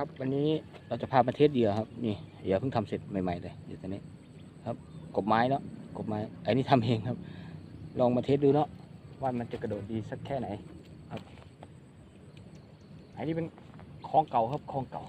ครับวันนี้เราจะพามาเทสเหยื่อครับนี่เหยื่อเพิ่งทำเสร็จใหม่ๆเลยเดี๋ยวตอนนี้ ครับกบไม้เนาะกบไม้ไอ้นี่ทำเองครับ ลองมาเทสดูเนาะว่ามันจะกระโดดดีสักแค่ไหนครับไอ้นี่เป็นคลองเก่าครับคลองเก่า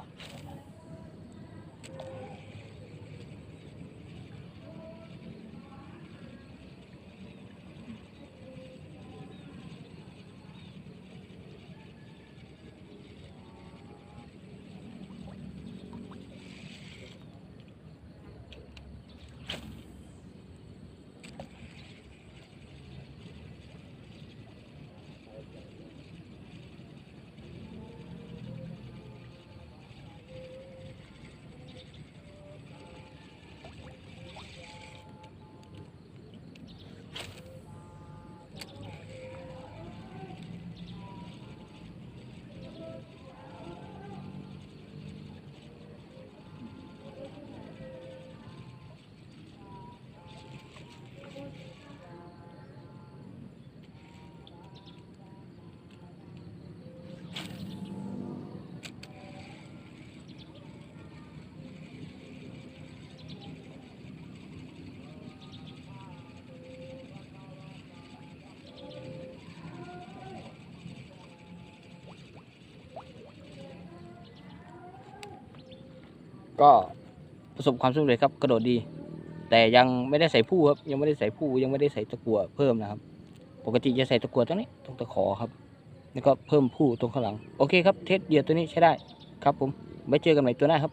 ก็ประสบความสำเร็จครับกระโดดดี แต่ยังไม่ได้ใส่ผู้ครับยังไม่ได้ใส่ผู้ยังไม่ได้ใส่ตะกั่วเพิ่มนะครับ ปกติจะใส่ตะกั่วตรงนี้ตรงตะขอครับแล้วก็เพิ่มผู้ตรงข้างหลังโอเคครับเทสเดียวตัวนี้ใช้ได้ครับผมไว้เจอกันใหม่ตัวหน้าครับ